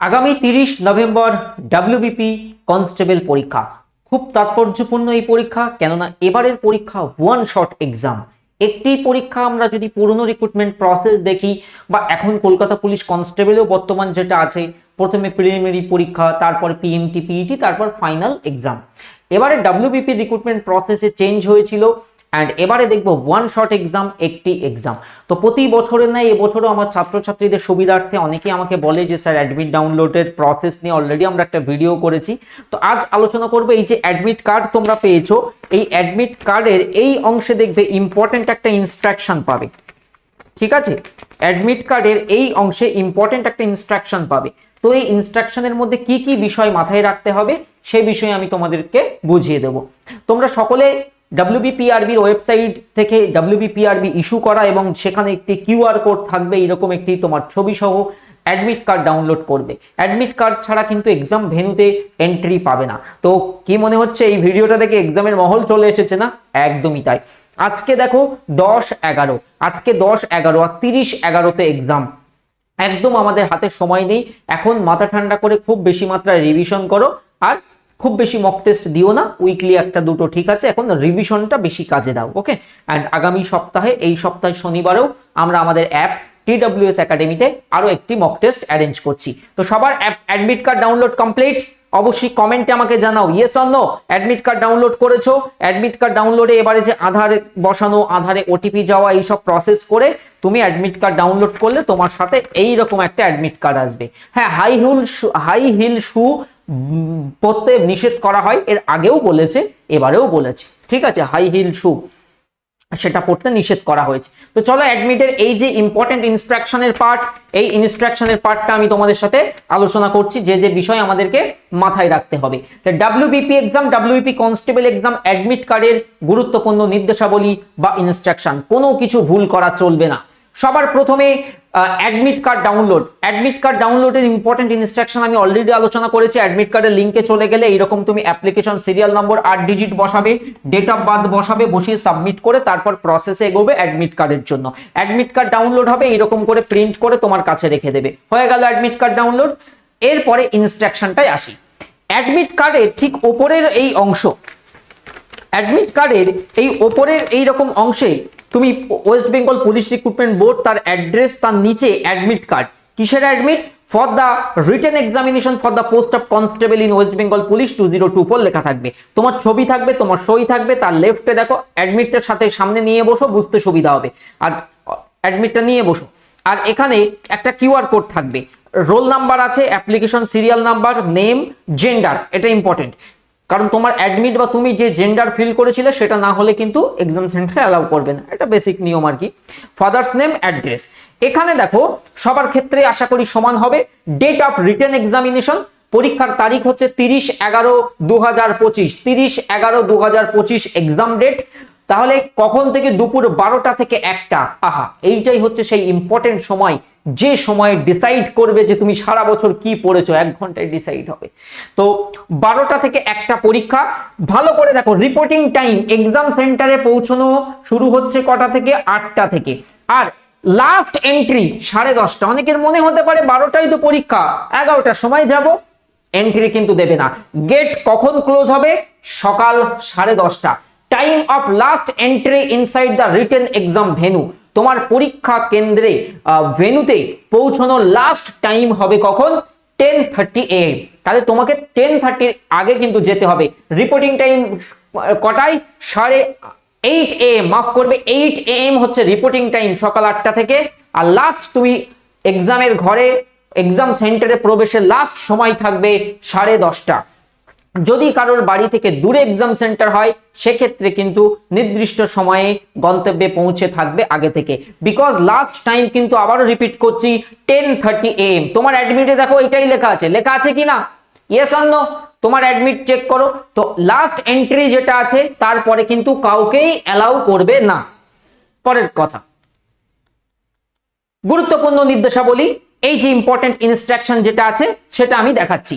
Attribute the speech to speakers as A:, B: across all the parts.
A: আগামী তিরিশ November WBP constable পরীক্ষা। খুব তাৎপর্যপূর্ণ এই পরীক্ষা, কেননা এবারের পরীক্ষা ওয়ান শট এক্সাম একটি পরীক্ষা আমরা যদি পুরনো রিক্রুটমেন্ট প্রসেস দেখি, বা এখন কলকাতা পুলিশ কনস্টেবলেও বর্তমান যেটা আছে, প্রথমে প্রিলিমিনারি পরীক্ষা, তারপর পিএমটি পিইটি তারপর ফাইনাল এক্সাম এবারে ডাব্লিউবিপি রিক্রুটমেন্ট প্রসেসে চেঞ্জ হয়েছিল। অ্যান্ড এবারে দেখব ওয়ান শট এক্সাম একটি এক্সাম তো প্রতি বছরের ন্যায় এবছরও আমার ছাত্রছাত্রীদের সুবিধার্থে অনেকেই আমাকে বলে যে, স্যার অ্যাডমিট ডাউনলোডের প্রসেস নিয়ে অলরেডি আমরা একটা ভিডিও করেছি। তো আজ আলোচনা করব এই যে অ্যাডমিট কার্ড তোমরা পেয়েছ। এই অ্যাডমিট কার্ডের এই অংশে দেখবে ইম্পর্টেন্ট একটা ইনস্ট্রাকশন পাবে। ঠিক আছে? অ্যাডমিট কার্ডের এই অংশে ইম্পর্টেন্ট একটা ইনস্ট্রাকশন পাবে। তো এই ইনস্ট্রাকশনের মধ্যে কি কি বিষয় মাথায় রাখতে হবে সেই বিষয়ে আমি তোমাদেরকে বুঝিয়ে দেব। তোমরা সকলে ডাব্লিউবিপিআরবির ওয়েবসাইট থেকে ডাব্লিউবিপিআরবি ইস্যু করা এবং সেখানে একটি কিউআর কোড থাকবে, এরকম একটি তোমার ছবি সহ অ্যাডমিট কার্ড ডাউনলোড করবে। অ্যাডমিট কার্ড ছাড়া কিন্তু এক্সাম ভেনুতে এন্ট্রি পাবে না। তো কি মনে হচ্ছে, এই ভিডিওটা দেখে এক্সামের মহল চলে এসেছে না? একদমই তাই। আজকে দেখো দশ এগারো। আজকে দশ এগারো, আর তিরিশ এগারোতে এক্সাম একদম আমাদের হাতে সময় নেই। এখন মাথা ঠান্ডা করে খুব বেশি মাত্রায় রিভিশন করো, আর খুব বেশি মক টেস্ট দিও না উইকলি একটা দুটো ঠিক আছে, এখন রিভিশনটা বেশি কাজে দাও ওকে অ্যান্ড আগামী সপ্তাহে, এই সপ্তাহে শনিবারেও আমরা আমাদের অ্যাপ টিডব্লিউএস একাডেমিতে আরও একটি মক টেস্ট অ্যারেঞ্জ করছি। তো সবার app admit card download complete অবশ্যই কমেন্টে আমাকে জানাও yes or admit card download করেছ অ্যাডমিট কার্ড ডাউনলোডে এবারে যে আধার বসানো, আধারে ওটিপি যাওয়া, এইসব প্রসেস করে তুমি অ্যাডমিট কার্ড ডাউনলোড করলে তোমার সাথে এই রকম একটা অ্যাডমিট কার্ড আসবে। হ্যাঁ high heel high heel shoe পরতে নিষেধ করা হয়, এর আগেও বলেছে, এবারেও বলেছে। ঠিক আছে, হাই হিল শু সেটা পড়তে নিষেধ করা হয়েছে। তো চলো অ্যাডমিটের এই যে ইম্পর্টেন্ট ইনস্ট্রাকশনের পার্ট এই ইনস্ট্রাকশনের পার্টটা আমি তোমাদের সাথে আলোচনা করছি, যে যে বিষয় আমাদেরকে মাথায় রাখতে হবে। তো WBP exam WBP constable exam admit কার্ডের গুরুত্বপূর্ণ নির্দেশাবলী বা ইনস্ট্রাকশন কোনো কিছু ভুল করা চলবে না। সবার প্রথমে admit card download admit card ডাউনলোডের important instruction আমি অলরেডি আলোচনা করেছি। অ্যাডমিট কার্ডের লিঙ্কে চলে গেলে এইরকম তুমি অ্যাপ্লিকেশন সিরিয়াল নম্বর আট ডিজিট বসাবে ডেট অফ বার্থ বসাবে, বসিয়ে সাবমিট করে তারপর প্রসেসে এগোবে অ্যাডমিট কার্ডের জন্য। অ্যাডমিট কার্ড ডাউনলোড হবে, এইরকম করে প্রিন্ট করে তোমার কাছে রেখে দেবে। হয়ে গেল অ্যাডমিট কার্ড ডাউনলোড এরপরে ইনস্ট্রাকশনটাই আসি। অ্যাডমিট কার্ডের ঠিক ওপরের এই অংশ অ্যাডমিট কার্ডের এই ওপরের এই রকম অংশে তুমি West Bengal police recruitment board তার অ্যাড্রেস তার নিচে অ্যাডমিট কার্ড কিসের admit for the written examination for the post of constable in West Bengal police two zero two four লেখা থাকবে। তোমার ছবি থাকবে, তোমার সই থাকবে, তার লেফটে দেখো অ্যাডমিটটার সাথে সামনে নিয়ে বসো, বুঝতে সুবিধা হবে। আর অ্যাডমিটটা নিয়ে বসো। আর এখানে একটা কিউআর কোড থাকবে। রোল নাম্বার আছে application serial number name gender এটা ইম্পর্টেন্ট কারণ তোমার অ্যাডমিট বা তুমি যে জেন্ডার ফিল করেছিলে, সেটা না হলে কিন্তু এক্সাম সেন্টারে অ্যালাউ করবে না। এটা বেসিক নিয়ম আর কি। ফাদার্স নেম অ্যাড্রেস এখানে দেখো, সবার ক্ষেত্রে আশা করি সমান হবে। ডেট অফ রিটেন এক্সামিনেশন পরীক্ষার তারিখ হচ্ছে তিরিশ এগারো দু হাজার পঁচিশ। তিরিশ এগারো দু হাজার পঁচিশ এক্সাম ডেট তাহলে কখন থেকে দুপুর বারোটা থেকে একটা? আহা, এইটাই হচ্ছে সেই ইম্পর্টেন্ট সময়। যে সময় ডিসাইড করবে যে তুমি সারা বছর কি পড়েছো, এক ঘন্টায় ডিসাইড হবে। তো বারোটা থেকে একটা পরীক্ষা, ভালো করে দেখো রিপোর্টিং টাইম এক্সাম সেন্টারে পৌঁছানো শুরু হচ্ছে কটা থেকে? আটটা থেকে। আর লাস্ট এন্ট্রি সাড়ে দশটা। অনেকের মনে হতে পারে বারোটাই তো পরীক্ষা, এগারোটার সময় যাব। এন্ট্রি কিন্তু দেবে না। গেট কখন ক্লোজ হবে? সকাল সাড়ে দশটা। Time of last entry inside the written exam venue তোমার পরীক্ষা কেন্দ্রে ভেনুতে পৌঁছানোর লাস্ট টাইম হবে কখন? টেন থার্টি এ তাহলে তোমাকে টেন থার্টির আগে কিন্তু যেতে হবে। রিপোর্টিং টাইম কটায়? সাড়ে এইট এ এম মাফ করবে এইট এ এম হচ্ছে রিপোর্টিং টাইম সকাল আটটা থেকে। আর লাস্ট তুমি এক্সামের ঘরে এক্সাম সেন্টারে প্রবেশের লাস্ট সময় থাকবে সাড়ে দশটা। যদি কারোর বাড়ি থেকে দূরে এক্সাম সেন্টার হয়, সেক্ষেত্রে কিন্তু নির্দিষ্ট সময়ে গন্তব্যে পৌঁছে থাকবে আগে থেকে। বিকজ লাস্ট টাইম কিন্তু আবারও রিপিট করছি টেন থার্টি এম তোমার অ্যাডমিটে দেখো এটাই লেখা আছে। লেখা আছে কি না? ইয়েস অন্য তোমার অ্যাডমিট চেক করো। তো লাস্ট এন্ট্রি যেটা আছে, তারপরে কিন্তু কাউকেই অ্যালাউ করবে না। পরের কথা। গুরুত্বপূর্ণ নির্দেশাবলী। এই যে ইম্পর্টেন্ট ইনস্ট্রাকশন যেটা আছে, সেটা আমি দেখাচ্ছি।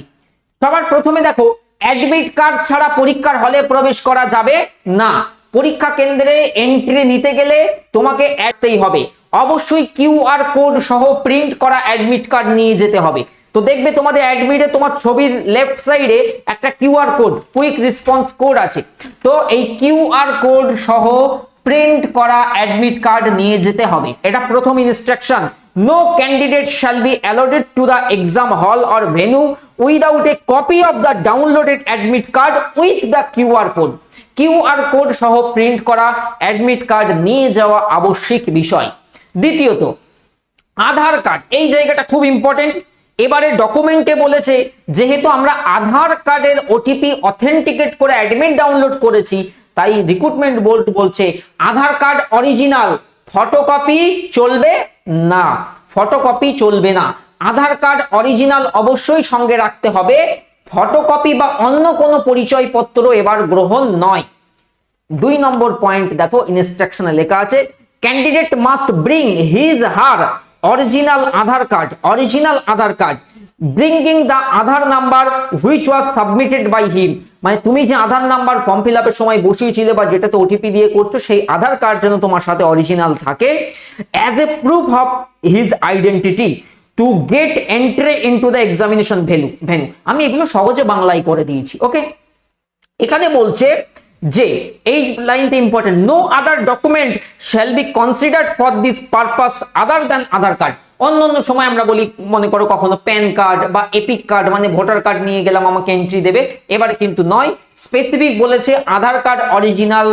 A: সবার প্রথমে দেখো অ্যাডমিট কার্ড ছাড়া পরীক্ষার হলে প্রবেশ করা যাবে না। পরীক্ষা কেন্দ্রে এন্ট্রি নিতে গেলে তোমাকে অ্যাডতেই হবে। অবশ্যই কিউআর কোড সহ প্রিন্ট করা অ্যাডমিট কার্ড নিয়ে যেতে হবে। তো দেখবে তোমাদের অ্যাডমিটে তোমার ছবির লেফট সাইডে একটা QR code quick response code আছে। তো এই কিউআর কোড সহ প্রিন্ট করা অ্যাডমিট কার্ড নিয়ে যেতে হবে। এটা প্রথম instruction no candidate shall be allowed to the exam hall or venue without a copy of the downloaded admit card with the QR code QR code সহ print করা admit card নিয়ে যাওয়া আবশ্যিক বিষয়। দ্বিতীয়ত, আধার কার্ড এই জায়গাটা খুব ইম্পর্টেন্ট এবারে ডকুমেন্টে বলেছে, যেহেতু আমরা আধার কার্ডের ওটিপি অথেন্টিকেট করে অ্যাডমিট ডাউনলোড করেছি, তাই রিক্রুটমেন্ট বোর্ড বলছে, আধার কার্ড অরিজিনাল ফটোকপি চলবে না। ফটোকপি চলবে না। আধার কার্ড অরিজিনাল অবশ্যই সঙ্গে রাখতে হবে। ফটোকপি বা অন্য কোনো পরিচয়পত্র এবার গ্রহণ নয়। দুই নম্বর পয়েন্ট দেখো ইনস্ট্রাকশনে লেখা আছে candidate must bring his her original Aadhaar card original Aadhaar card. Bringing the Aadhaar number which was submitted by him মানে তুমি যে আধার নাম্বার ফর্ম ফিল আপের সময় বসিয়েছিলে বা যেটাতে ওটিপি দিয়ে করছ, সেই আধার কার্ড যেন তোমার সাথে অরিজিনাল থাকে as a proof of his identity to get entry into the examination value venue আমি এগুলো সহজে বাংলায় করে দিয়েছি ওকে এখানে বলছে যে, এই লাইনটা important no other document shall be considered for this purpose other than Aadhaar card অন্য অন্য সময় আমরা বলি, মনে করো কখনো প্যান কার্ড বা এপিক কার্ড মানে ভোটার কার্ড নিয়ে গেলাম, আমাকে এন্ট্রি দেবে। এবারে কিন্তু নয় স্পেসিফিক বলেছে আধার কার্ড অরিজিনাল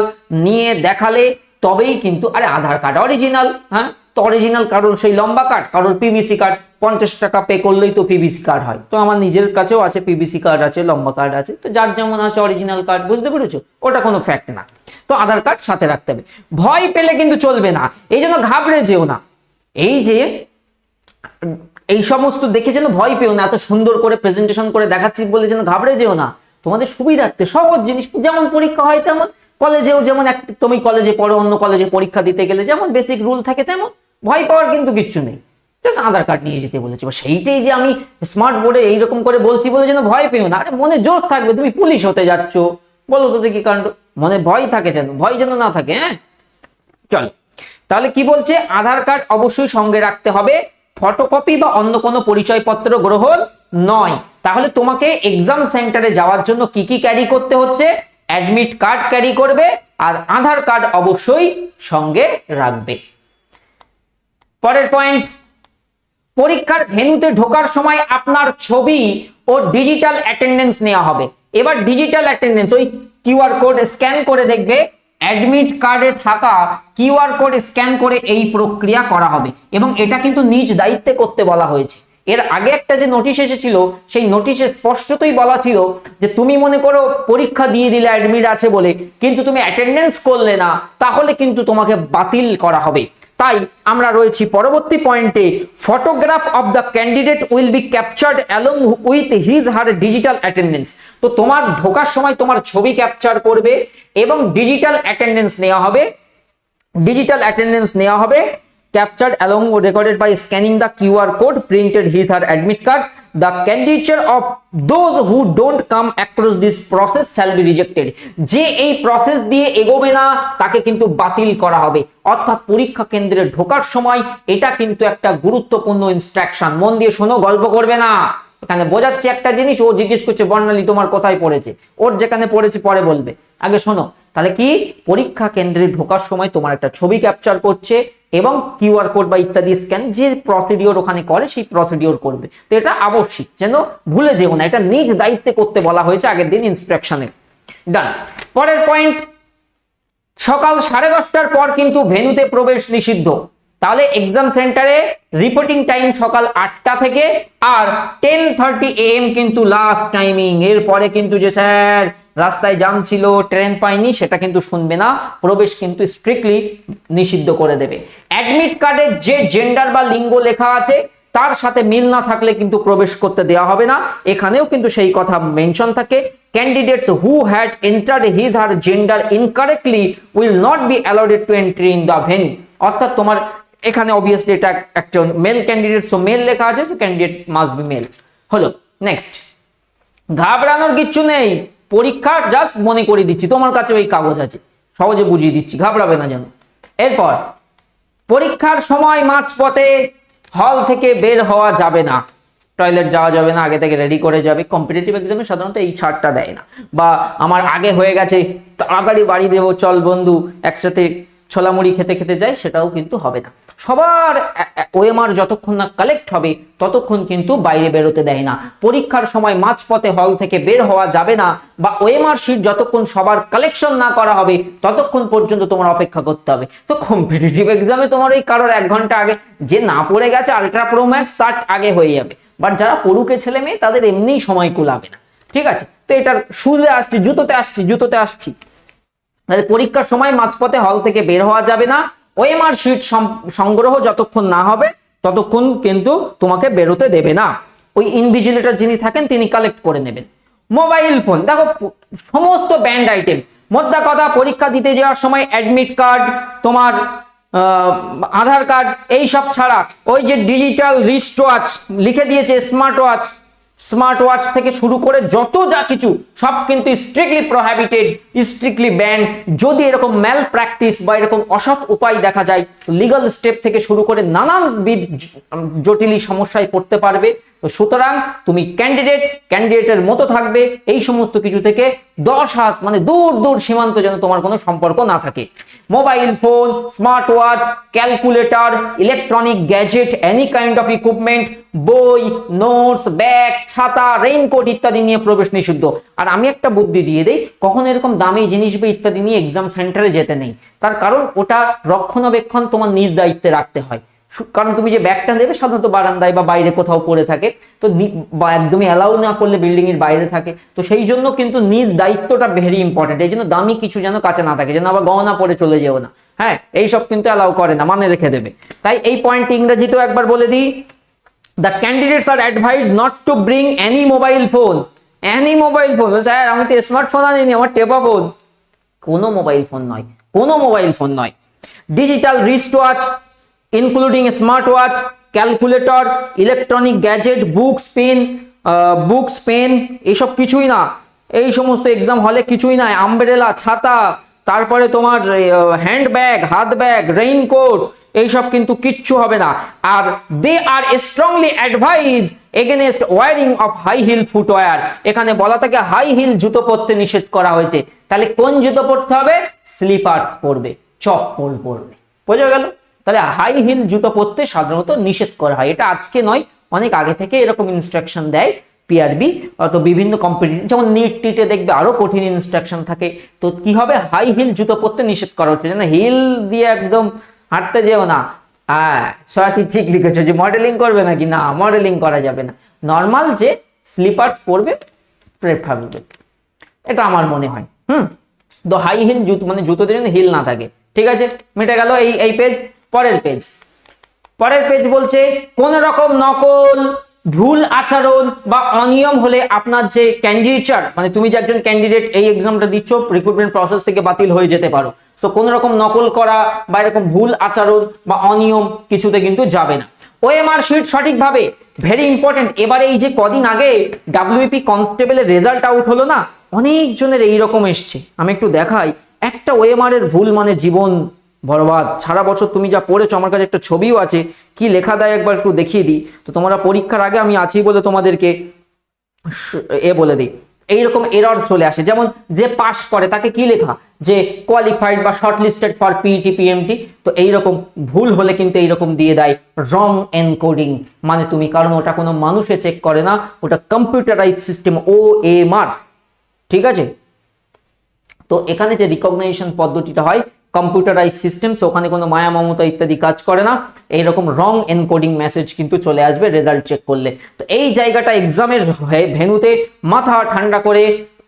A: নিয়ে দেখালে তবেই কিন্তু, আরে আধার কার্ড অরিজিনাল হ্যাঁ? তো অরিজিনাল কারোর সেই লম্বা কার্ড কারোর পিভিসি কার্ড পঞ্চাশ টাকা পে করলেই তো পিভিসি কার্ড হয়। তো আমার নিজের কাছেও আছে পিভিসি কার্ড আছে, লম্বা কার্ড আছে, তো যার যেমন আছে অরিজিনাল কার্ড বুঝতে পেরেছ? ওটা কোনো ফ্যাক্ট না। তো আধার কার্ড সাথে রাখতে হবে। ভয় পেলে কিন্তু চলবে না। এই জন্য ঘাবড়ে যেও না। এই যে, এই সমস্ত দেখে যেন ভয় পেও না, এত সুন্দর করে প্রেজেন্টেশন করে দেখাচ্ছি বলে যেন ঘাবড়ে যেও না। তোমাদের সুবিধার্থে সহজ জিনিস, যেমন পরীক্ষা হয় তেমন। কলেজেও যেমন তুমি কলেজে পড়ো, অন্য কলেজে পরীক্ষা দিতে গেলে যেমন বেসিক রুল থাকে তেমন। ভয় পাওয়ার কিন্তু কিচ্ছু নেই। জাস্ট আধার কার্ড নিয়ে যেতে বলেছি। বা সেইটাই যে আমি স্মার্ট বোর্ডে এইরকম করে বলছি বলে যেন ভয় পেও না। আরে মনে জোশ থাকবে, তুমি পুলিশ হতে যাচ্ছ। বলো তো দেখি কাণ্ড মনে ভয় থাকে যেন, ভয় যেন না থাকে হ্যাঁ? চলো, তাহলে কি বলছে? আধার কার্ড অবশ্যই সঙ্গে রাখতে হবে। ফটোকপি বা অন্য কোনো পরিচয়পত্র গ্রহণ নয়। তাহলে তোমাকে এক্সাম সেন্টারে যাওয়ার জন্য কি কি ক্যারি করতে হচ্ছে? অ্যাডমিট কার্ড ক্যারি করবে আর আধার কার্ড অবশ্যই সঙ্গে রাখবে। পরের পয়েন্ট পরীক্ষার ভেন্যুতে ঢোকার সময় আপনার ছবি ও ডিজিটাল অ্যাটেন্ডেন্স নেওয়া হবে। এবার ডিজিটাল অ্যাটেন্ডেন্স ওই কিউআর কোড স্ক্যান করে দেখবে অ্যাডমিট কার্ডে থাকা কিউআর কোড স্ক্যান করে এই প্রক্রিয়া করা হবে। এবং এটা কিন্তু নিজ দায়িত্বে করতে বলা হয়েছে। এর আগে একটা যে নোটিশ এসেছিল, সেই নোটিশে স্পষ্টতই বলা ছিল যে তুমি মনে করো পরীক্ষা দিয়ে দিলে অ্যাডমিট আছে বলে, কিন্তু তুমি অ্যাটেন্ডেন্স করলে না, তাহলে কিন্তু তোমাকে বাতিল করা হবে। তাই আমরা রয়েছি পরবর্তী পয়েন্টে photograph of the candidate will be captured along with his her digital attendance তো তোমার ঢোকার সময় তোমার ছবি ক্যাপচার করবে এবং ডিজিটাল অ্যাটেন্ডেন্স নেওয়া হবে। ডিজিটাল অ্যাটেন্ডেন্স নেওয়া হবে। Captured along recorded by scanning the QR code printed his her admit card the candidature of those who don't come across this process shall be rejected. যে এই process দিয়ে এগোবে না, তাকে কিন্তু বাতিল করা হবে। অর্থাৎ পরীক্ষা কেন্দ্রে ঢোকার সময় এটা কিন্তু একটা গুরুত্বপূর্ণ ইনস্ট্রাকশন মন দিয়ে শোনো, গল্প করবে না। এখানে বোঝাচ্ছে একটা জিনিস, ও জিজ্ঞেস করছে, বর্ণালী তোমার কোথায় পড়েছে? ওর যেখানে পড়েছে, পরে বলবে। আগে শোনো তাহলে কি? পরীক্ষা কেন্দ্রে ঢোকার সময় তোমার একটা ছবি ক্যাপচার করছে এবং কিউআর কোড বা ইত্যাদি স্ক্যান যে প্রসিডিওর ওখানে করে, সেই প্রসিডিওর করবে। তো এটা আবশ্যিক, যেন ভুলে যেও না। এটা নিজ দায়িত্বে করতে বলা হয়েছে আগের দিন ইনস্ট্রাকশনে ডান পরের পয়েন্ট সকাল সাড়ে দশটার পর কিন্তু ভেন্যুতে প্রবেশ নিষিদ্ধ। তাহলে এক্সাম সেন্টারে রিপোর্টিং টাইম সকাল আটটা থেকে আর টেন থার্টি এম কিন্তু লাস্ট টাইমিং এরপরে কিন্তু যে স্যার রাস্তায় জাম ছিল ট্রেন পাইনি সেটা কিন্তু শুনবে না। প্রবেশ কিন্তু স্ট্রিক্টলি নিষিদ্ধ করে দেবে। অ্যাডমিট কার্ডে যে জেন্ডার বা লিঙ্গ লেখা আছে, তার সাথে মিল না থাকলে কিন্তু প্রবেশ করতে দেওয়া হবে না। এখানেও কিন্তু সেই কথা মেনশন থাকে। Candidates who had entered his her gender incorrectly will not be allowed to entry in the venue অর্থাৎ তোমার এখানে অবভিয়াসলি এটা একজন মেল ক্যান্ডিডেট সো মেল লেখা আছে তো ক্যান্ডিডেট মাস্ট বি মেল হলো নেক্সট ঘাবড়ানোর কিচ্ছু নেই। পরীক্ষা জাস্ট মনে করে দিচ্ছি, তোমার কাছে ওই কাগজ আছে, সহজে বুঝিয়ে দিচ্ছি, ঘাবড়াবে না যেন। এরপর, পরীক্ষার সময় মাঝপথে হল থেকে বের হওয়া যাবে না। টয়লেট যাওয়া যাবে না, আগে থেকে রেডি করে যাবে। কম্পিটিটিভ এক্সামে সাধারণত এই ছাড়টা দেয় না। বা আমার আগে হয়ে গেছে, তাড়াতাড়ি বাড়ি দেবো, চল বন্ধু, একসাথে ছোলামুড়ি খেতে খেতে যাই, সেটাও কিন্তু হবে না। সবার ওএমআর যতক্ষণ না কালেক্ট হবে, ততক্ষণ কিন্তু বাইরে বেরোতে দেয় না। পরীক্ষার সময় মাঝপথে হল থেকে বের হওয়া যাবে না বা ওএমআর শিট যতক্ষণ সবার কালেকশন না করা হবে, ততক্ষণ পর্যন্ত তোমার অপেক্ষা করতে হবে। তো কম্পিটিটিভ এক্সামে তোমার ওই কারোর এক ঘণ্টা আগে, যে না পড়ে গেছে আলট্রা প্রো ম্যাক্স তার আগে হয়ে যাবে। বাট যারা পড়ুকে ছেলে মেয়ে, তাদের এমনিই সময় কুলাবে না। ঠিক আছে? তো এটার শুজে আসছি, জুতোতে আসছি জুতোতে আসছি। পরীক্ষার সময় মাঝপথে হল থেকে বের হওয়া যাবে না ওএমআর শিট সংগ্রহ যতক্ষণ না হবে, ততক্ষণ কিন্তু তোমাকে বেরোতে দেবে না। ওই ইনভিজিলেটর যিনি থাকেন, তিনি কালেক্ট করে নেবেন। মোবাইল ফোন দেখো, সমস্ত ব্যান্ড আইটেম মোদ্দা কথা, পরীক্ষা দিতে যাওয়ার সময় অ্যাডমিট কার্ড তোমার আধার কার্ড এই সব ছাড়া। ওই যে ডিজিটাল রিস্ট ওয়াচ লিখে দিয়েছে স্মার্ট ওয়াচ স্মার্ট ওয়াচ থেকে শুরু করে যত যা কিছু, সব কিন্তু স্ট্রিক্টলি প্রোহাবিটেড স্ট্রিক্টলি ব্যান্ড যদি এরকম ম্যাল প্র্যাকটিস বা এরকম অসৎ উপায় দেখা যায় লিগাল স্টেপ থেকে শুরু করে নানান বিধ জটিল সমস্যায় পড়তে পারবে। তো সুতরাং তুমি ক্যান্ডিডেট ক্যান্ডিডেটের মতো থাকবে। এই সমস্ত কিছু থেকে দশ হাত মানে দূর দূর সীমান্ত যেন তোমার কোনো সম্পর্ক না থাকে। Mobile phone smart watch calculator electronic gadget any kind of equipment বই নোটস ব্যাগ ছাতা রেইনকোট ইত্যাদি নিয়ে প্রবেশ নিষিদ্ধ। আর আমি একটা বুদ্ধি দিয়ে দেই, কখন এরকম দামি জিনিস বা ইত্যাদি নিয়ে এক্সাম সেন্টারে যেতে নেই। তার কারণ ওটা রক্ষণাবেক্ষণ তোমার নিজ দায়িত্বে রাখতে হয়। কারণ তুমি যে ব্যাগটা নেবে সাধারণত বারান্দায় বা বাইরে কোথাও পড়ে থাকে। তো একদমই অ্যালাউ না করলে বিল্ডিং এর বাইরে থাকে। তো সেই জন্য কিন্তু নিজ দায়িত্বটা ভেরি ইম্পর্টেন্ট এই জন্য দামি কিছু যেন কাছে না থাকে, যেন আবার গহনা পরে চলে যেও না। হ্যাঁ এইসব কিন্তু অ্যালাউ করে না মানে রেখে দেবে। তাই এই পয়েন্ট ইংরেজিতেও একবার বলে দিই। The candidates are advise not to bring any mobile phone any mobile phone sir আমি তো স্মার্টফোন আনিনি, আমার টেপা ফোন কোনো মোবাইল ফোন নয়, কোনো মোবাইল ফোন নয়। Digital wrist watch including smart watch calculator electronic gadget books pen books pen এসব কিছুই না। এই সমস্ত এক্সাম হলে কিছুই নাই। আমব্রেলা ছাতা, তারপরে তোমার হ্যান্ড ব্যাগ হাত ব্যাগ রেইনকোট এইসব কিন্তু কিচ্ছু হবে না। আর they are strongly advise against wearing of high heel footwear এখানে বলা থাকে হাই হিল জুতো পরতে নিষেধ করা হয়েছে। তাহলে কোন জুতো পরতে হবে? স্লিপার্স পরবে, চপ্পল পরবে। বোঝা গেল? তাহলে হাই হিল জুতো পরতে সাধারণত নিষেধ করা হয়। এটা আজকে নয়, অনেক আগে থেকে এরকম ইনস্ট্রাকশন দেয় পিআরবি তো বিভিন্ন কম্পিটিটিভ যেমন নিট টিটে দেখবে আরও কঠিন ইনস্ট্রাকশন থাকে। তো কি হবে? হাই হিল জুতো পরতে নিষেধ করা হচ্ছে। যেন হিল দিয়ে একদম হাঁটতে যেও না। হ্যাঁ সরাতি ঠিক লিখেছো যে মডেলিং করবে নাকি? না মডেলিং করা যাবে না। নর্মাল যে স্লিপার্স পরবে প্রেফারেবল এটা আমার মনে হয়। হুম? তো হাই হিল জুতো মানে জুতোতে যেন হিল না থাকে। ঠিক আছে? মিটে গেল এই এই পেজ পরের পেজ পরের পেজ বলছে কোন রকম নকল, ভুল আচরণ বা অনিয়ম হলে আপনার যে ক্যান্ডিডেচার মানে তুমি যে একজন ক্যান্ডিডেট এই এক্সামটা দিচ্ছ রিক্রুটমেন্ট প্রসেস থেকে বাতিল হয়ে যেতে পারো। সো কোন রকম নকল করা বা এরকম ভুল আচরণ বা অনিয়ম কিছুতে কিন্তু যাবে না। ওএমআর শিট সঠিকভাবে ভেরি ইম্পর্টেন্ট এবারে এই যে কদিন আগে ডাব্লিউপি কনস্টেবলের রেজাল্ট আউট হলো না, অনেকজনের এইরকম এসছে। আমি একটু দেখাই, একটা ওএমআর এর ভুল মানে জীবন বরবাদ সারা বছর তুমি যা পড়েছো, আমার কাছে একটা ছবিও আছে, কি লেখা দেয় একবার একটু দেখিয়ে দিই। তো তোমরা পরীক্ষার আগে আমি আছি বলে তোমাদেরকে এ বলে দিই। এইরকম এরর চলে আসে। যেমন যে পাস করে, তাকে কি লেখা? যে কোয়ালিফাইড বা short listed for PET PMT তো এইরকম ভুল হলে কিন্তু এইরকম দিয়ে দেয় রং এনকোডিং মানে তুমি, কারণ ওটা কোনো মানুষে চেক করে না, ওটা computerise system O M R ঠিক আছে? তো এখানে যে রিকগনাইজেশন পদ্ধতিটা হয় কম্পিউটারাইজ সিস্টেমস ওখানে কোনো মায়া মমতা ইত্যাদি কাজ করে না। এইরকম রং এনকোডিং মেসেজ কিন্তু চলে আসবে রেজাল্ট চেক করলে। তো এই জায়গাটা এক্সামের ভেনুতে মাথা ঠান্ডা করে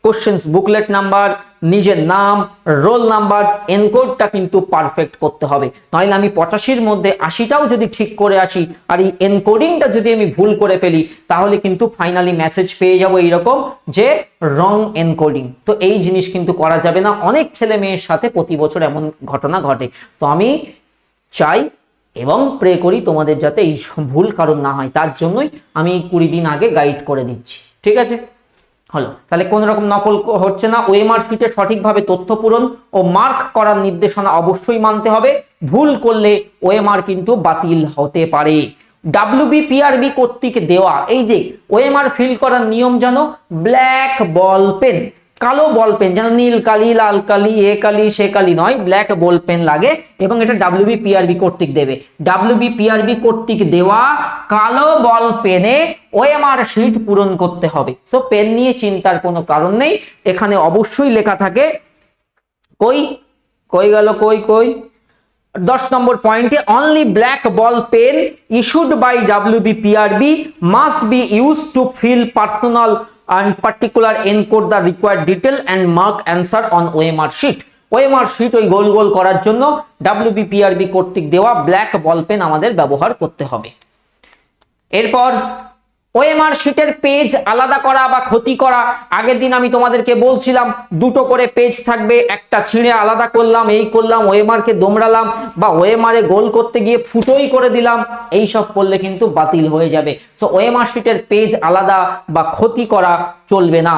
A: কোশ্চেন্স বুকলেট নাম্বার নিজের নাম, রোল নাম্বার, এনকোডটা কিন্তু পারফেক্ট করতে হবে। নইলে আমি পঁচাশির মধ্যে আশিটাও যদি ঠিক করে আসি আর এই এনকোডিংটা যদি আমি ভুল করে ফেলি, তাহলে কিন্তু ফাইনালি মেসেজ পেয়ে যাব এইরকম যে রং এনকোডিং তো এই জিনিস কিন্তু করা যাবে না। অনেক ছেলে মেয়ের সাথে প্রতি বছর এমন ঘটনা ঘটে। তো আমি চাই এবং প্রে করি তোমাদের যাতে এই ভুল কারণ না হয়। তার জন্যই আমি কুড়ি দিন আগে গাইড করে দিচ্ছি। ঠিক আছে? হলো। তাহলে কোন রকম নকল হচ্ছে না। ওএমআর শিটে সঠিকভাবে তথ্য পূরণ ও মার্ক করার নির্দেশনা অবশ্যই মানতে হবে। ভুল করলে ওএমআর কিন্তু বাতিল হতে পারে। ডাব্লিউবিপিআরবি কর্তৃক দেওয়া, এই যে, ওএমআর ফিল করার নিয়ম জানো ব্ল্যাক বল পেন কালো বল পেন, যেন নীল কালি, লাল কালি, এ কালি, সে কালি নয় ব্ল্যাক বল পেন লাগে এবং এটা ডাব্লিউবিপিআরবি কর্তৃক দেবে। ডাব্লিউবিপিআরবি কর্তৃক দেওয়া কালো বল পেনে ওএমআর শিট পূরণ করতে হবে। সো পেন নিয়ে চিন্তার কোনো কারণ নেই। এখানে অবশ্যই লেখা থাকে, কই? কই গেল, কই কই? দশ নম্বর পয়েন্টে only black ball pen issued by WBPRB must be use to fill personal and particular encode the required detail and mark answer on OMR sheet OMR sheet ওই গোল গোল করার জন্য WBPRB কর্তৃক দেওয়া ব্ল্যাক বল পেন আমাদের ব্যবহার করতে হবে এরপর ওএমআর শিটের পেজ আলাদা করা বা ক্ষতি করা, আগের দিন আমি তোমাদেরকে বলছিলাম, দুটো করে পেজ থাকবে, একটা ছিঁড়ে আলাদা করলাম, এই করলাম, ওএমআর কে দোমড়ালাম, বা ওএমআর গোল করতে গিয়ে ফুটোই করে দিলাম, এই সব করলে কিন্তু বাতিল হয়ে যাবে। সো ওএমআর শিটের পেজ আলাদা বা ক্ষতি করা চলবে না।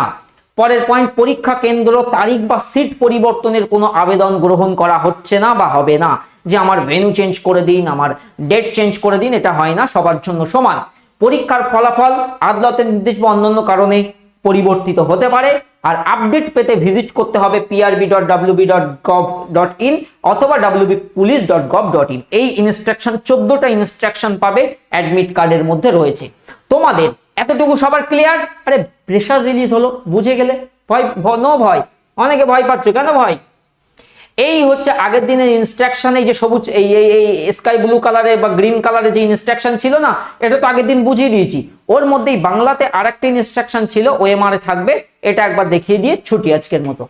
A: পরের পয়েন্ট পরীক্ষা কেন্দ্র, তারিখ বা সিট পরিবর্তনের কোনো আবেদন গ্রহণ করা হচ্ছে না বা হবে না। যে আমার ভেনু চেঞ্জ করে দিন, আমার ডেট চেঞ্জ করে দিন, এটা হয় না, সবার জন্য সমান। পরীক্ষার ফলাফল আদালতের নির্দেশ বা অন্যান্য কারণে পরিবর্তিত হতে পারে। আর আপডেট পেতে ভিজিট করতে হবে PRB dot WB dot gov dot in অথবা WB police dot gov dot in এই ইনস্ট্রাকশন চোদ্দটা ইনস্ট্রাকশন পাবে অ্যাডমিট কার্ডের মধ্যে রয়েছে। তোমাদের এতটুকু সবার ক্লিয়ার আরে প্রেশার রিলিজ হলো, বুঝে গেলে? ভয়, নো ভয়। অনেকে ভয় পাচ্ছ, কেন ভয়? এই হচ্ছে আগের দিনের ইনস্ট্রাকশন এই যে সবুজ, এই এই স্কাই ব্লু কালারে বা গ্রিন কালারে যে ইনস্ট্রাকশন ছিল না, এটা তো আগের দিন বুঝিয়ে দিয়েছি। ওর মধ্যেই বাংলাতে আর একটা ইনস্ট্রাকশন ছিল ওএমআর এ থাকবে, এটা একবার দেখিয়ে দিয়ে ছুটি আজকের মতো।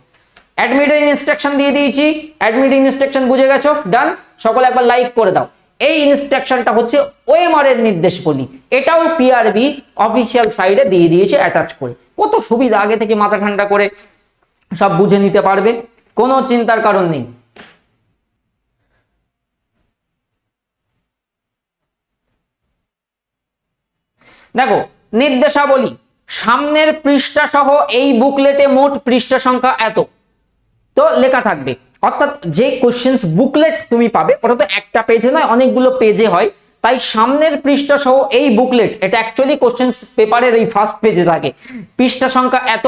A: অ্যাডমিটের ইনস্ট্রাকশন দিয়ে দিয়েছি অ্যাডমিট ইনস্ট্রাকশন বুঝে গেছো? ডান সকলে একবার লাইক করে দাও। এই ইনস্ট্রাকশনটা হচ্ছে ওএমআর এর নির্দেশ বলি এটাও পিআরবি অফিসিয়াল সাইডে দিয়ে দিয়েছে অ্যাটাচ করে। কত সুবিধা, আগে থেকে মাথা ঠান্ডা করে সব বুঝে নিতে পারবে। কোনো চিন্তার কারণ নেই। দেখো, নির্দেশাবলী, সামনের পৃষ্ঠা সহ এই বুকলেটে মোট পৃষ্ঠা সংখ্যা এত। তো লেখা থাকবে, অর্থাৎ যে কোশ্চেন্স বুকলেট তুমি পাবে, ওটা তো একটা পেজে নয়, অনেকগুলো পেজে হয়। তাই সামনের পৃষ্ঠা সহ এই বুকলেট, এটা অ্যাকচুয়ালি কোশ্চেন্স পেপারের এই ফার্স্ট পেজে থাকে। পৃষ্ঠা সংখ্যা এত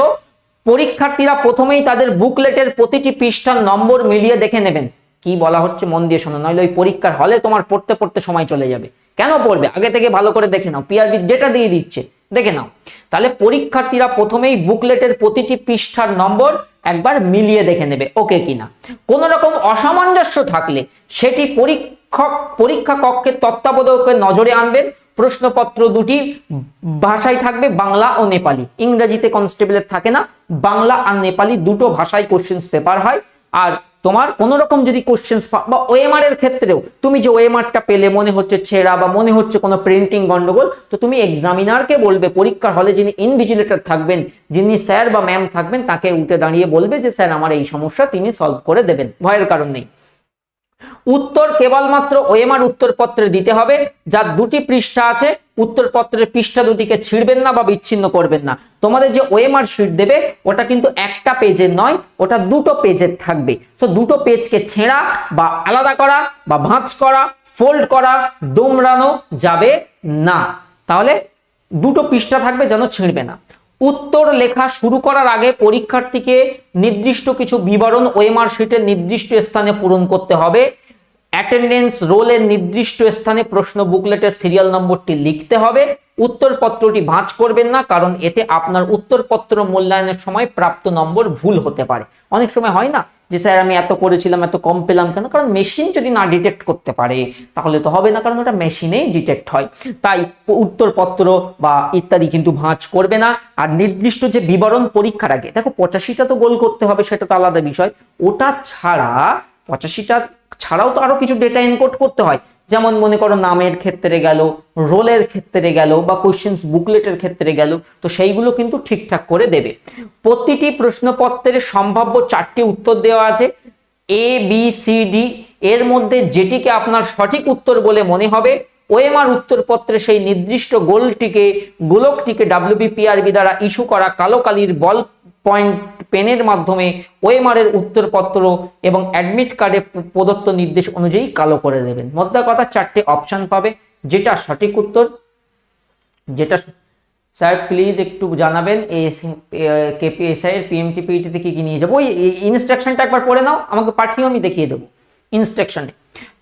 A: পরীক্ষার্থীরা প্রথমেই তাদের বুকলেটের প্রতিটি পৃষ্ঠার নম্বর মিলিয়ে দেখে নেবেন। কি বলা হচ্ছে মন দিয়ে শোনো, নইলে ওই পরীক্ষার হলে তোমার পড়তে পড়তে সময় চলে যাবে। কেন পড়বে? আগে থেকে ভালো করে দেখে নাও। পিআরবি ডেটা দিয়ে দিচ্ছে, দেখে নাও। তাহলে পরীক্ষার্থীরা প্রথমেই বুকলেটের প্রতিটি পৃষ্ঠার নম্বর একবার মিলিয়ে দেখে নেবে, ওকে কিনা। কোন রকম অসামঞ্জস্য থাকলে সেটি পরীক্ষক, পরীক্ষা কক্ষের তত্ত্বাবধায়কের নজরে আনবেন। প্রশ্নপত্র দুটি ভাষায় থাকবে, বাংলা ও নেপালি। ইংরেজিতে কনস্টেবলের থাকে না, বাংলা আর নেপালি দুটো ভাষায় কোশ্চেন্স পেপার হয়। আর তোমার কোন রকম যদি কোশ্চেন্স বা ওএমআর এর ক্ষেত্রেও তুমি যে ওএমআরটা পেলে, মনে হচ্ছে ছেঁড়া বা মনে হচ্ছে কোনো প্রিন্টিং গন্ডগোল, তো তুমি এক্সামিনারকে বলবে, পরীক্ষার হলে যিনি ইনভিজিলেটর থাকবেন, যিনি স্যার বা ম্যাম থাকবেন, তাকে উঠে দাঁড়িয়ে বলবে যে, স্যার, আমার এই সমস্যা তিনি সলভ করে দেবেন। ভয়ের কারণ নেই। উত্তর কেবলমাত্র ওএমআর উত্তরপত্রে দিতে হবে। যার দুটি পৃষ্ঠা আছে, উত্তরপত্রের পৃষ্ঠা দুটিকে ছিঁড়বেন না বা বিচ্ছিন্ন করবেন না। তোমাদের যে ওএমআর শিট দেবে, ওটা কিন্তু একটা পেজের নয়, ওটা দুটো পেজের থাকবে। তো দুটো পেজকে ছেঁড়া বা আলাদা করা বা ভাঁজ করা, ফোল্ড করা, দোমড়ানো যাবে না। তাহলে দুটো পৃষ্ঠা থাকবে যেন ছিঁড়বে না। উত্তর লেখা শুরু করার আগে পরীক্ষার্থীকে নির্দিষ্ট কিছু বিবরণ ওএমআর শিটের নির্দিষ্ট স্থানে পূরণ করতে হবে। অ্যাটেন্ডেন্স রোলের নির্দিষ্ট স্থানে প্রশ্ন বুকলেটের সিরিয়াল নম্বরটি লিখতে হবে। উত্তরপত্রটি ভাঁজ করবেন না, কারণ এতে আপনার উত্তরপত্র মূল্যায়নের সময় প্রাপ্ত নম্বর ভুল হতে পারে। অনেক সময় হয় না যে, স্যার, আমি এত করেছিলাম, এত কম পেলাম কেন? কারণ মেশিন যদি না ডিটেক্ট করতে পারে, তাহলে তো হবে না, কারণ ওটা মেশিনেই ডিটেক্ট হয়। তাই উত্তরপত্র বা ইত্যাদি কিন্তু ভাঁজ করবে না। আর নির্দিষ্ট যে বিবরণ পরীক্ষার আগে, দেখো, পঁচাশিটা তো গোল করতে হবে, সেটা তো আলাদা বিষয়। ওটা ছাড়া পঁচাশিটা ছাড়াও তো আরও কিছু ডেটা এনকোড করতে হয়। যেমন মনে করো নামের ক্ষেত্রে গেল, রোলের ক্ষেত্রে গেল বা কোয়েশ্চেন্স বুকলেটের ক্ষেত্রে গেল, তো সেইগুলো কিন্তু ঠিকঠাক করে দেবে। প্রতিটি প্রশ্নপত্রের সম্ভাব্য চারটি উত্তর দেওয়া আছে এ বি সি ডি এর মধ্যে যেটিকে আপনার সঠিক উত্তর বলে মনে হবে, ওএমআর উত্তরপত্রে সেই নির্দিষ্ট গোলটিকে, গোলকটিকে ডাব্লিউবিপিআরবি দ্বারা ইস্যু করা কালো কালির বল পয়েন্ট পেনের মাধ্যমে ওএমআর এর উত্তরপত্র এবং অ্যাডমিট কার্ডে প্রদত্ত নির্দেশ অনুযায়ী কালো করে দেবেন। মধ্যে কথা চারটে অপশন পাবে। যেটা সঠিক উত্তর, যেটা স্যার প্লিজ একটু জানাবেন কেপিএসআই এর পিএমটি পিইটিতে কি কি নিয়ে যাব? ওই ইনস্ট্রাকশনটা একবার পড়ে নাও, আমাকে পাঠিয়েও আমি দেখিয়ে দেবো ইনস্ট্রাকশনে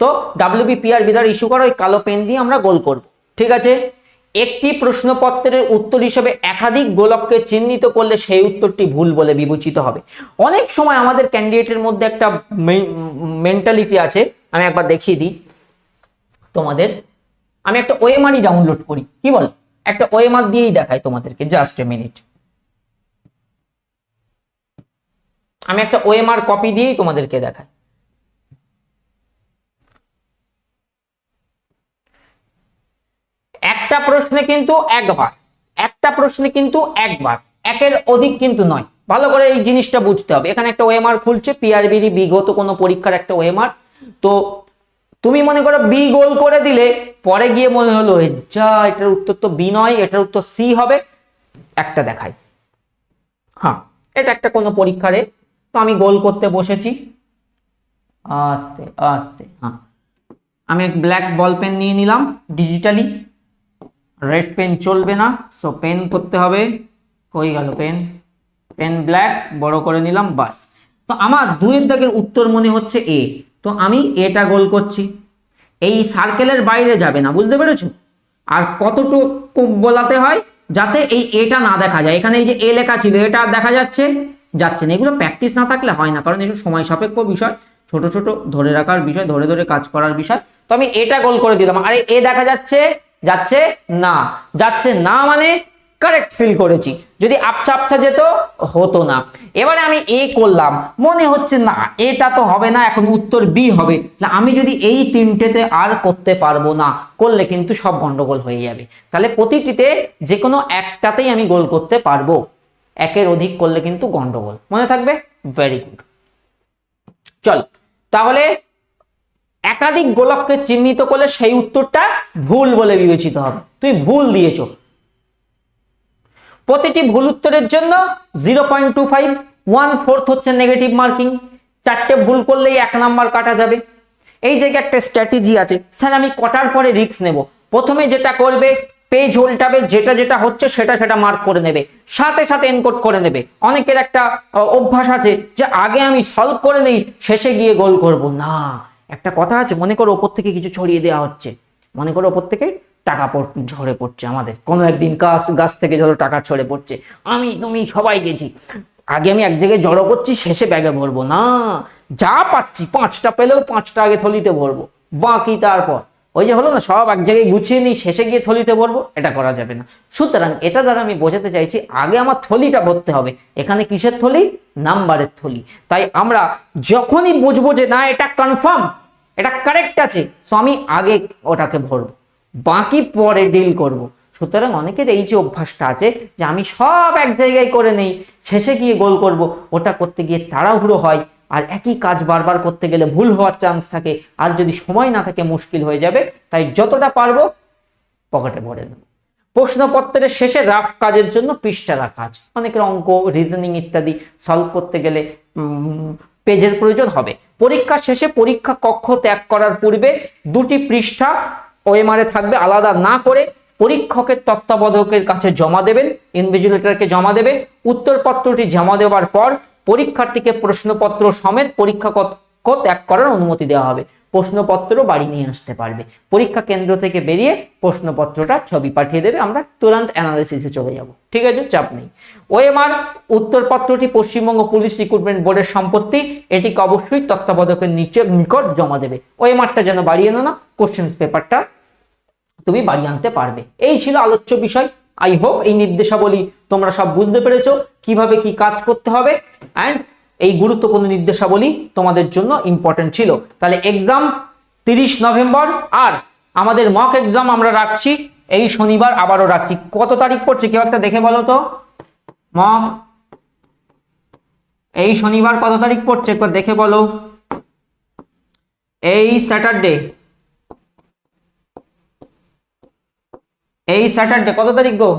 A: তো ডাব্লিউবিপিআর বিদার ইস্যু করা, ওই কালো পেন দিয়ে আমরা গোল করব। ঠিক আছে? একটি প্রশ্নপত্রের উত্তর হিসেবে একাধিক গোলককে চিহ্নিত করলে সেই উত্তরটি ভুল বলে বিবেচিত হবে। অনেক সময় আমাদের ক্যান্ডিডেটের মধ্যে একটা মেন্টালিটি আছে, আমি একবার দেখিয়ে দিই তোমাদের। আমি একটা ওএমআরই ডাউনলোড করি, কি বল? একটা ওএমআর দিয়েই দেখাই তোমাদেরকে জাস্ট এ মিনিট আমি একটা ওএমআর কপি দিয়েই তোমাদেরকে দেখাই। একটা প্রশ্নে কিন্তু একবার, একটা প্রশ্নে কিন্তু একবার, একের অধিক কিন্তু নয়। ভালো করে এই জিনিসটা বুঝতে হবে। এখানে একটা ওএমআর খুলছে, পিআরবির বিগত কোনো পরীক্ষার একটা ওএমআর। তো তুমি মনে করো বি গোল করে দিলে, পরে গিয়ে মনে হলো যা, এটার উত্তর তো বি নয়, এটার উত্তর সি হবে। একটা দেখাই। হ্যাঁ এটা একটা কোনো পরীক্ষারে। তো আমি গোল করতে বসেছি। আস্তে আস্তে হ্যাঁ। আমি এক ব্ল্যাক বল পেন নিয়ে নিলাম ডিজিটালি রেড পেন চলবে না সো পেন করতে হবে, কই গেল পেন পেন ব্ল্যাক বড় করে নিলাম, বাস। তো আমার দুয়ের দাগের উত্তর মনে হচ্ছে এ তো আমি এটা গোল করছি। এই সার্কেলের বাইরে যাবে না, বুঝতে পেরেছ? আর কতটুকু বলাতে হয়, যাতে এই এটা না দেখা যায়। এখানে এই যে এ লেখা ছিল, এটা দেখা যাচ্ছে যাচ্ছে না। এগুলো প্র্যাকটিস না থাকলে হয় না, কারণ এসব সময় সাপেক্ষ বিষয়, ছোট ছোট ধরে রাখার বিষয়, ধরে ধরে কাজ করার বিষয়। তো আমি এটা গোল করে দিলাম, আরে এ দেখা যাচ্ছে যাচ্ছে না। যাচ্ছে না মানে কারেক্ট ফিল করেছি। যদি আপছা আপছা যেত, হতো না। এবারে আমি এ করলাম। মনে হচ্ছে না, এটা তো হবে না, এখন উত্তর বি হবে। তাহলে আমি যদি এই তিনটেতে আর করতে পারব না, করলে কিন্তু সব গন্ডগোল হয়ে যাবে। তাহলে প্রতিটিতে যে কোনো একটাতেই আমি গোল করতে পারব। একের অধিক করলে কিন্তু গন্ডগোল। মনে থাকবে? ভেরি গুড চলো, তাহলে একাধিক গোলককে চিহ্নিত করলে সেই উত্তরটা ভুল বলে বিবেচিত হবে। তুই ভুল দিয়েছ। প্রতিটি ভুল উত্তরের জন্য zero point two five, one fourth হচ্ছে নেগেটিভ মার্কিং। চারটে ভুল করলেই এক নাম্বার কাটা যাবে। এই জায়গায় একটা স্ট্র্যাটেজি আছে। স্যার, আমি কটার পরে রিস্ক নেব? প্রথমে যেটা করবে, পেজ উল্টাবে যেটা যেটা হচ্ছে সেটা সেটা মার্ক করে নেবে। সাথে সাথে এনকোড করে নেবে। অনেকের একটা অভ্যাস আছে যে আগে আমি সলভ করে নেই, শেষে গিয়ে গোল করব। না একটা কথা আছে, মনে করো ওপর থেকে কিছু ছড়িয়ে দেওয়া হচ্ছে। মনে করো ওপর থেকে টাকা ঝরে পড়ছে আমাদের। কোনো একদিন গাছ গাছ থেকে ধরো টাকা ছড়ে পড়ছে। আমি, তুমি সবাই গেছি। আগে আমি এক জায়গায় জড়ো করছি, শেষে ব্যাগে ভরবো। না, যা পাচ্ছি, পাঁচটা পেলেও পাঁচটা আগে থলিতে ভরবো। বাকি তারপর। ওই যে হলো না, সব এক জায়গায় গুছিয়ে নিই, শেষে গিয়ে থলিতে ভরবো, এটা করা যাবে না। সুতরাং এটা দ্বারা আমি বোঝাতে চাইছি, আগে আমার থলিটা ভরতে হবে। এখানে কিসের থলি? নাম্বারের থলি। তাই আমরা যখনই বুঝব যে না, এটা কনফার্ম এটা কারেক্ট আছে সো আমি আগে ওটাকে ভরবো। বাকি পরে ডিল করব। সুতরাং অনেকের এই যে অভ্যাসটা আছে, যে আমি সব এক জায়গায় করে নেই, শেষে গিয়ে গোল করব, ওটা করতে গিয়ে তাড়াহুড়ো হয় আর একই কাজ বারবার করতে গেলে ভুল হওয়ার চান্স থাকে। আর যদি সময় না থাকে, মুশকিল হয়ে যাবে। তাই যতটা পারব পকেটে ভরে দেবো প্রশ্নপত্রের শেষে রাফ কাজের জন্য পৃষ্ঠারা কাজ অনেকের অঙ্ক রিজনিং ইত্যাদি সলভ করতে গেলে পেজের প্রয়োজন হবে। পরীক্ষা শেষে পরীক্ষা কক্ষ ত্যাগ করার পূর্বে দুটি পৃষ্ঠা ওএমআরে থাকবে। আলাদা না করে পরীক্ষকের তত্ত্বাবধায়কের কাছে জমা দেবেন ইনভিজিলেটরকে জমা দেবে উত্তরপত্রটি জমা দেওয়ার পর পরীক্ষার্থীকে প্রশ্নপত্র সমেত পরীক্ষা কক্ষ ত্যাগ করার অনুমতি দেওয়া হবে। প্রশ্নপত্র বাড়ি নিয়ে আসতে পারবে। পরীক্ষা কেন্দ্র থেকে বেরিয়ে প্রশ্নপত্রটা ছবি পাঠিয়ে দেবে। আমরা তুরন্ত অ্যানালিসিসে চলে যাব। ঠিক আছে, চাপ নেই। ওএমআর উত্তরপত্রটি পশ্চিমবঙ্গ পুলিশ রিক্রুটমেন্ট বোর্ডের সম্পত্তি। এটিকে অবশ্যই তত্ত্বাবধায়কের নিচে, নিকট জমা দেবে। ওএমআরটা যেন বাড়িয়ে না না কোশ্চেন্স পেপারটা তুমি বাড়িয়ে আনতে পারবে। এই ছিল আলোচ্য বিষয়। আই হোপ এই নির্দেশাবলী তোমরা সব বুঝতে পেরেছ, কীভাবে কি কাজ করতে হবে অ্যান্ড এই গুরুত্বপূর্ণ নির্দেশাবলী তোমাদের জন্য ইম্পর্টেন্ট ছিল। তাহলে এক্সাম তিরিশ নভেম্বর, আর আমাদের মক এক্সাম আমরা রাখছি, এই শনিবার আবারও রাখছি। কত তারিখ পড়ছে, কেউ একটা দেখে বলো তো? মক এই শনিবার কত তারিখ পড়ছে, একবার দেখে বলো। এই স্যাটারডে এই স্যাটারডে কত তারিখ গো?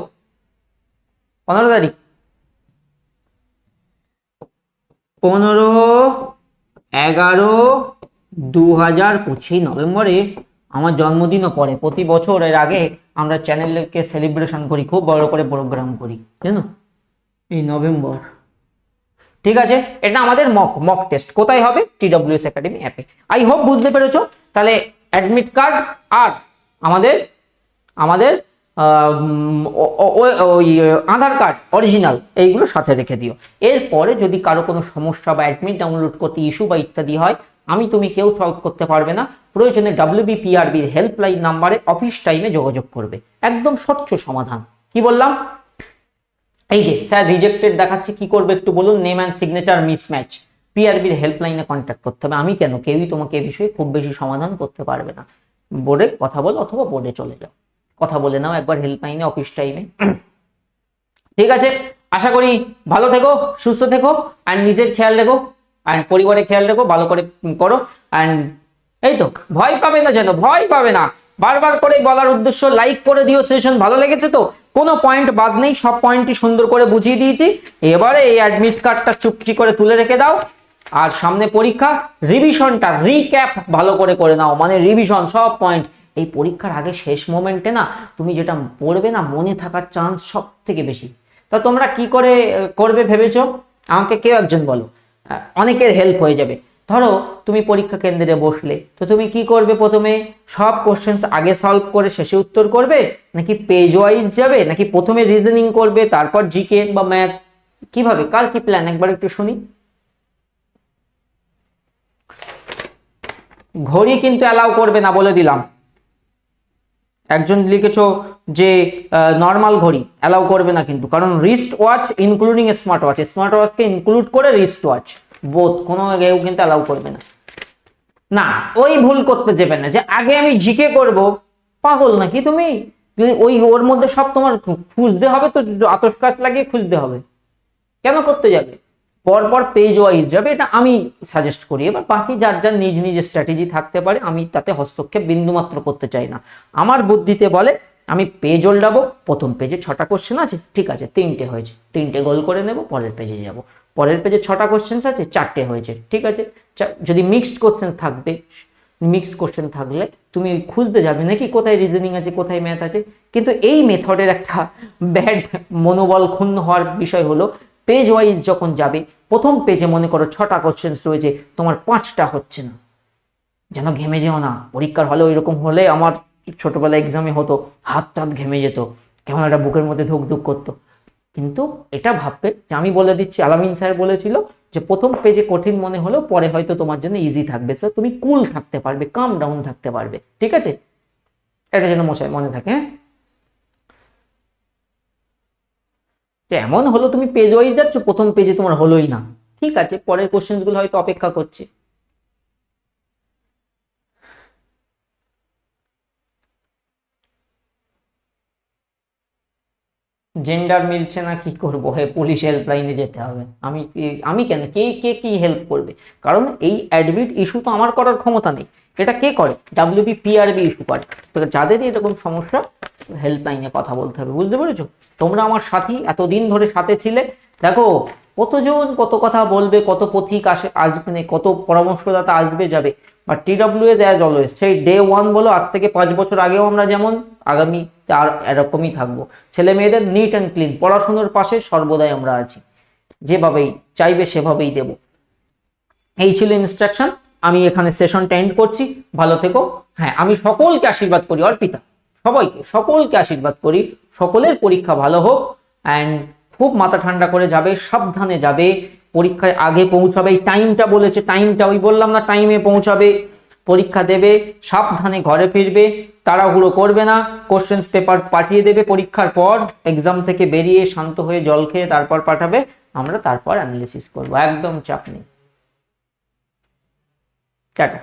A: পনেরো তারিখ। পনেরো, এগারো দু হাজার পঁচিশ নভেম্বরে আমার জন্মদিনও পড়ে। প্রতি বছর এর আগে আমরা চ্যানেলকে সেলিব্রেশন করি, খুব বড় করে প্রোগ্রাম করি, জানো? এই নভেম্বর। ঠিক আছে, এটা আমাদের মক মক টেস্ট কোথায় হবে? টিডব্লিউএস একাডেমি অ্যাপে আই হোপ বুঝতে পেরেছ। তাহলে অ্যাডমিট কার্ড আর আমাদের আমাদের ওই আধার কার্ড অরিজিনাল এইগুলো সাথে রেখে দিও। এরপরে যদি কারও কোনো সমস্যা বা অ্যাডমিট ডাউনলোড করতে ইস্যু বা ইত্যাদি হয়, আমি তুমি কেউ সলভ করতে পারবে না। প্রয়োজনে ডাব্লিউবিপিআরবির হেল্পলাইন নাম্বারে অফিস টাইমে যোগাযোগ করবে। একদম স্বচ্ছ সমাধান। কি বললাম? এই যে স্যার রিজেক্টেড দেখাচ্ছে, কি করবে একটু বলুন? নেম অ্যান্ড সিগনেচার মিসম্যাচ পিআরবির হেল্পলাইনে কন্ট্যাক্ট করতে হবে। আমি কেন? কেউই তোমাকে এ বিষয়ে খুব বেশি সমাধান করতে পারবে না। বোর্ডে কথা বলো অথবা বোর্ডে চলে যাও। কথা বলে নাও, একবার হেল্পলাইনে অফিস টাইমে ঠিক আছে? আশা করি ভালো থেকো, সুস্থ থেকো আর নিজের খেয়াল রেখো আর পরিবারের খেয়াল রেখো, ভালো করে করো অ্যান্ড এই তো, ভয় পাবে না যেন, ভয় পাবে না। বারবার করে বলার উদ্দেশ্য লাইক করে দিও সেশন ভালো লেগেছে তো? কোনো পয়েন্ট বাদ নেই, সব পয়েন্টই সুন্দর করে বুঝিয়ে দিয়েছি। এবারে এই অ্যাডমিট কার্ডটা চুপটি করে তুলে রেখে দাও। আর সামনে পরীক্ষা রিভিশনটা রিক্যাপ ভালো করে করে নাও। মানে রিভিশন সব পয়েন্ট এই পরীক্ষার আগে শেষ মোমেন্টে না তুমি যেটা পড়বে না মনে থাকার চান্স সব থেকে বেশি। তা তোমরা কি করে করবে ভেবেছো? আমাকে কেউ একজন বলো। অনেকের হেল্প হয়ে যাবে। ধরো তুমি পরীক্ষা কেন্দ্রে বসলে, তো তুমি কি করবে প্রথমে? সব কোশ্চেন্স আগে সলভ করে শেষে উত্তর করবে? নাকি পেজ ওয়াইজ যাবে? নাকি প্রথমে রিজনিং করবে, তারপর জিকে বা ম্যাথ কীভাবে? কার কি প্ল্যান একবার একটু শুনি। ঘড়ি কিন্তু অ্যালাউ করবে না বলে দিলাম। একজন লিখেছ যে নর্মাল ঘড়ি অ্যালাউ করবে না কিন্তু। কারণ wrist watch including smart watch smart ওয়াচকে include করে রিস্ট ওয়াচ বোধ কোনো কেউ কিন্তু অ্যালাউ করবে না। না, ওই ভুল করতে যাবে না যে, আগে আমি জিকে করব। পাগল নাকি তুমি? ওই, ওর মধ্যে সব তোমার খুঁজতে হবে তো আতস কাজ লাগিয়ে খুঁজতে হবে। কেন করতে যাবে? পরপর পেজ ওয়াইজ যাবে, এটা আমি সাজেস্ট করি। এবার বাকি যার যার নিজ নিজ স্ট্র্যাটেজি থাকতে পারে, আমি তাতে হস্তক্ষেপ বিন্দুমাত্র করতে চাই না। আমার বুদ্ধিতে বলে, আমি পেজ ওল্ডাবো, প্রথম পেজে ছটা কোশ্চেন আছে, ঠিক আছে, তিনটে হয়েছে। তিনটে গোল করে নেব, পরের পেজে যাব। পরের পেজে ছটা কোশ্চেন আছে, চারটে হয়েছে, ঠিক আছে? যদি মিক্সড কোশ্চেন থাকবে মিক্স কোশ্চেন থাকলে তুমি খুঁজতে যাবে নাকি কোথায় রিজনিং আছে, কোথায় ম্যাথ আছে? কিন্তু এই মেথডের একটা ব্যাড মনোবল ক্ষুণ্ণ হওয়ার বিষয় হলো পেজ ওয়াইজ যখন যাবে প্রথম পেজে মনে করো ছটা কোশ্চেন্স রয়েছে, তোমার পাঁচটা হচ্ছে না। যেন ঘেমে যেও না। পরীক্ষার হলে ওইরকম হলে আমার ছোটবেলা এক্সামে হতো, হাত টাত ঘেমে যেত, কেমন একটা বুকের মধ্যে ধুক ধুক করতো। কিন্তু এটা ভাববে যে আমি বলে দিচ্ছি, আলামিন স্যার বলেছিল যে প্রথম পেজে কঠিন মনে হলেও পরে হয়তো তোমার জন্য ইজি থাকবে। স্যার তুমি কুল থাকতে পারবে কাম ডাউন থাকতে পারবে। ঠিক আছে? এটা যেন মশাই মনে থাকে হ্যাঁ যে এমন হলো তুমি পেজ ওয়াইজ যাচ্ছ, প্রথম পেজে তোমার হলোই না। ঠিক আছে, পরের কোশ্চেন্সগুলো হয়তো অপেক্ষা করছে। জেন্ডার মিলছে না, কি করব? হে পুলিশ হেল্পলাইনে যেতে হবে। আমি আমি কেন? কে কে কি হেল্প করবে? কারণ এই অ্যাডমিট ইস্যু তো আমার করার ক্ষমতা নেই। এটা কে করে? ডাব্লিউবি পিআরবি ইস্যু করে। তো যাদেরই এরকম সমস্যা হেল্পলাইনে কথা বলতে হবে। বুঝতে পেরেছ? তোমরা আমার সাথী, এতদিন ধরে সাথে ছিলে। দেখো, কতজন কত কথা বলবে, কত পথিক আসে আসবে মানে কত পরামর্শদাতা আসবে, যাবে। বা বাট টিডব্লিউএস অ্যাজ অলওয়েজ সেই ডে ওয়ান বলো, আজ থেকে পাঁচ বছর আগেও আমরা যেমন আগামী আর এরকমই থাকব। ছেলে মেয়েদের নিট অ্যান্ড ক্লিন পড়াশুনোর পাশে সর্বদাই আমরা আছি। যেভাবেই চাইবে সেভাবেই দেব। এই ছিল ইনস্ট্রাকশন আমি এখানে সেশনটা এন্ড করছি। ভালো থেকো। হ্যাঁ আমি সকলকে আশীর্বাদ করি, অর্পিতা, সবাইকে, সকলকে আশীর্বাদ করি। সকলের পরীক্ষা ভালো হোক অ্যান্ড খুব মাথা ঠান্ডা করে যাবে, সাবধানে যাবে। পরীক্ষায় আগে পৌঁছাবে, এই টাইমটা বলেছে টাইমটা ওই বললাম না টাইমে পৌঁছাবে। পরীক্ষা দেবে, সাবধানে ঘরে ফিরবে তাড়াহুড়ো করবে না কোশ্চেন্স পেপার পাঠিয়ে দেবে পরীক্ষার পর এক্সাম থেকে বেরিয়ে শান্ত হয়ে জল খেয়ে তারপর পাঠাবে, আমরা তারপর অ্যানালিসিস করব, একদম চাপ নেই। টাটা